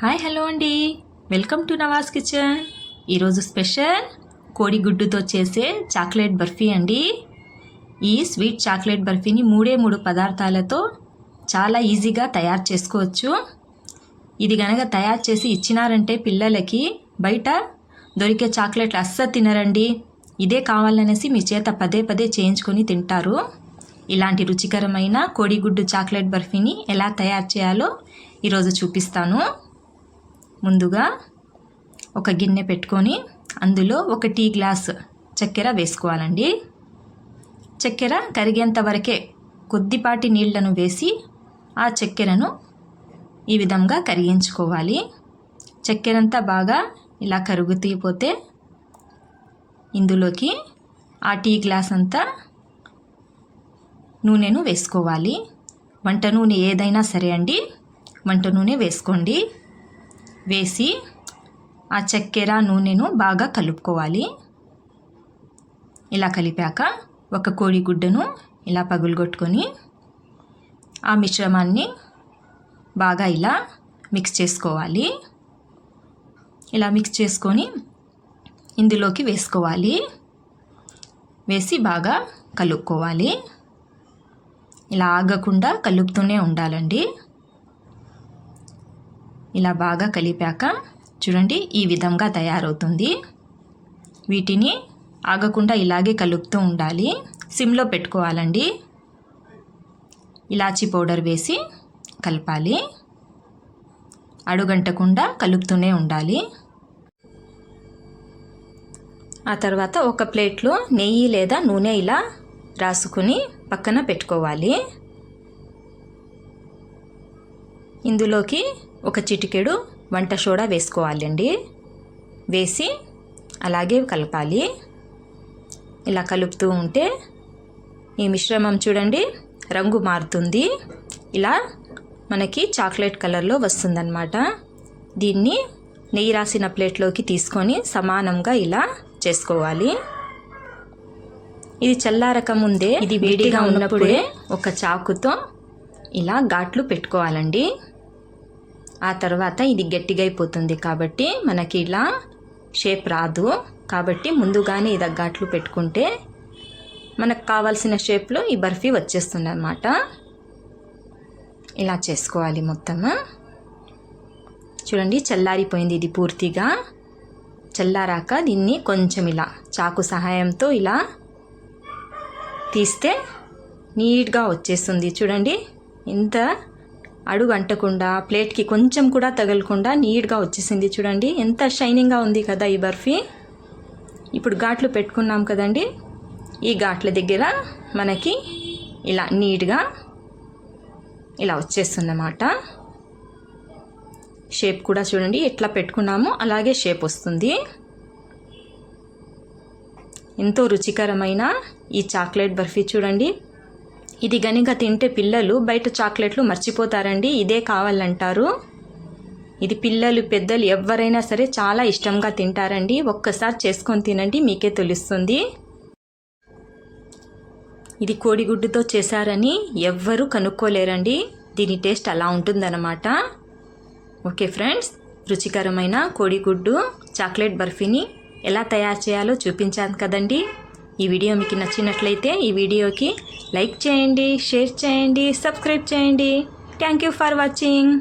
Hi hello అండి. Welcome to Nawaz kitchen. ఈరోజు special కోడిగుడ్డుతో చేసే చాక్లెట్ బర్ఫీ అండి. ఈ స్వీట్ చాక్లెట్ బర్ఫీని మూడే మూడు పదార్థాలతో చాలా ఈజీగా తయారు చేసుకోవచ్చు. ఇది గనక తయారు చేసి ఇచ్చినారంటే పిల్లలకి బయట దొరికే చాక్లెట్లు అస్సలు తినరండి. ఇదే కావాలనేసి మీ చేత పదే పదే చేయించుకొని తింటారు. ఇలాంటి రుచికరమైన కోడిగుడ్డు చాక్లెట్ బర్ఫీని ఎలా తయారు చేయాలో ఈరోజు చూపిస్తాను. ముందుగా ఒక గిన్నె పెట్టుకొని అందులో ఒక టీ గ్లాస్ చక్కెర వేసుకోవాలండి. చక్కెర కరిగేంత వరకే కొద్దిపాటి నీళ్ళను వేసి ఆ చక్కెరను ఈ విధంగా కరిగించుకోవాలి. చక్కెర అంతా బాగా ఇలా కరుగుతీపోతే ఇందులోకి ఆ టీ గ్లాస్ అంతా నూనెను వేసుకోవాలి. వంట నూనె ఏదైనా సరే అండి వంట నూనె వేసుకోండి. వేసి ఆ చక్కెర నూనెను బాగా కలుపుకోవాలి. ఇలా కలిపాక ఒక కోడిగుడ్డను ఇలా పగులుగొట్టుకొని ఆ మిశ్రమాన్ని బాగా ఇలా మిక్స్ చేసుకోవాలి. ఇలా మిక్స్ చేసుకొని ఇందులోకి వేసుకోవాలి. వేసి బాగా కలుపుకోవాలి. ఇలా ఆగకుండా కలుపుతూనే ఉండాలండి. ఇలా బాగా కలిపాక చూడండి ఈ విధంగా తయారవుతుంది. వీటిని ఆగకుండా ఇలాగే కలుపుతూ ఉండాలి. సిమ్లో పెట్టుకోవాలండి. ఇలాచీ పౌడర్ వేసి కలపాలి. అడుగంటకుండా కలుపుతూనే ఉండాలి. ఆ తర్వాత ఒక ప్లేట్లో నెయ్యి లేదా నూనె ఇలా రాసుకుని పక్కన పెట్టుకోవాలి. ఇందులోకి ఒక చిటికెడు వంట సోడా వేసుకోవాలండి. వేసి అలాగే కలపాలి. ఇలా కలుపుతూ ఉంటే ఈ మిశ్రమం చూడండి రంగు మారుతుంది. ఇలా మనకి చాక్లెట్ కలర్లో వస్తుందన్నమాట. దీన్ని నెయ్యి రాసిన ప్లేట్లోకి తీసుకొని సమానంగా ఇలా చేసుకోవాలి. ఇది చల్లారక ముందే ఇది వేడిగా ఉన్నప్పుడే ఒక చాకుతో ఇలా ఘాట్లు పెట్టుకోవాలండి. ఆ తర్వాత ఇది గట్టిగా అయిపోతుంది కాబట్టి మనకి ఇలా షేప్ రాదు. కాబట్టి ముందుగానే ఇది ఘాట్లు పెట్టుకుంటే మనకు కావాల్సిన షేప్లో ఈ బర్ఫీ వచ్చేస్తుంది అన్నమాట ఇలా చేసుకోవాలి మొత్తం. చూడండి చల్లారిపోయింది ఇది పూర్తిగా. చల్లారాక దీన్ని కొంచెం ఇలా చాకు సహాయంతో ఇలా తీస్తే నీట్గా వచ్చేస్తుంది. చూడండి ఇంత అడుగు అంటకుండా ప్లేట్కి కొంచెం కూడా తగలకుండా నీట్గా వచ్చేసింది. చూడండి ఎంత షైనింగ్గా ఉంది కదా ఈ బర్ఫీ. ఇప్పుడు ఘాట్లు పెట్టుకున్నాం కదండి. ఈ ఘాట్ల దగ్గర మనకి ఇలా నీట్గా ఇలా వచ్చేస్తుందన్నమాట. షేప్ కూడా చూడండి ఎట్లా పెట్టుకున్నామో అలాగే షేప్ వస్తుంది. ఎంతో రుచికరమైన ఈ చాక్లెట్ బర్ఫీ చూడండి. ఇది గనిగా తింటే పిల్లలు బయట చాక్లెట్లు మర్చిపోతారండి ఇదే కావాలంటారు. ఇది పిల్లలు పెద్దలు ఎవరైనా సరే చాలా ఇష్టంగా తింటారండి. ఒక్కసారి చేసుకొని తినండి మీకే తెలుస్తుంది. ఇది కోడిగుడ్డుతో చేశారని ఎవ్వరూ కనుక్కోలేరండి. దీని టేస్ట్ అలా ఉంటుందన్నమాట. ఓకే ఫ్రెండ్స్ రుచికరమైన కోడిగుడ్డు చాక్లెట్ బర్ఫీని ఎలా తయారు చేయాలో చూపించాను కదండి. ఈ వీడియో మీకు నచ్చినట్లయితే ఈ వీడియోకి లైక్ చేయండి షేర్ చేయండి సబ్స్క్రైబ్ చేయండి. Thank you for watching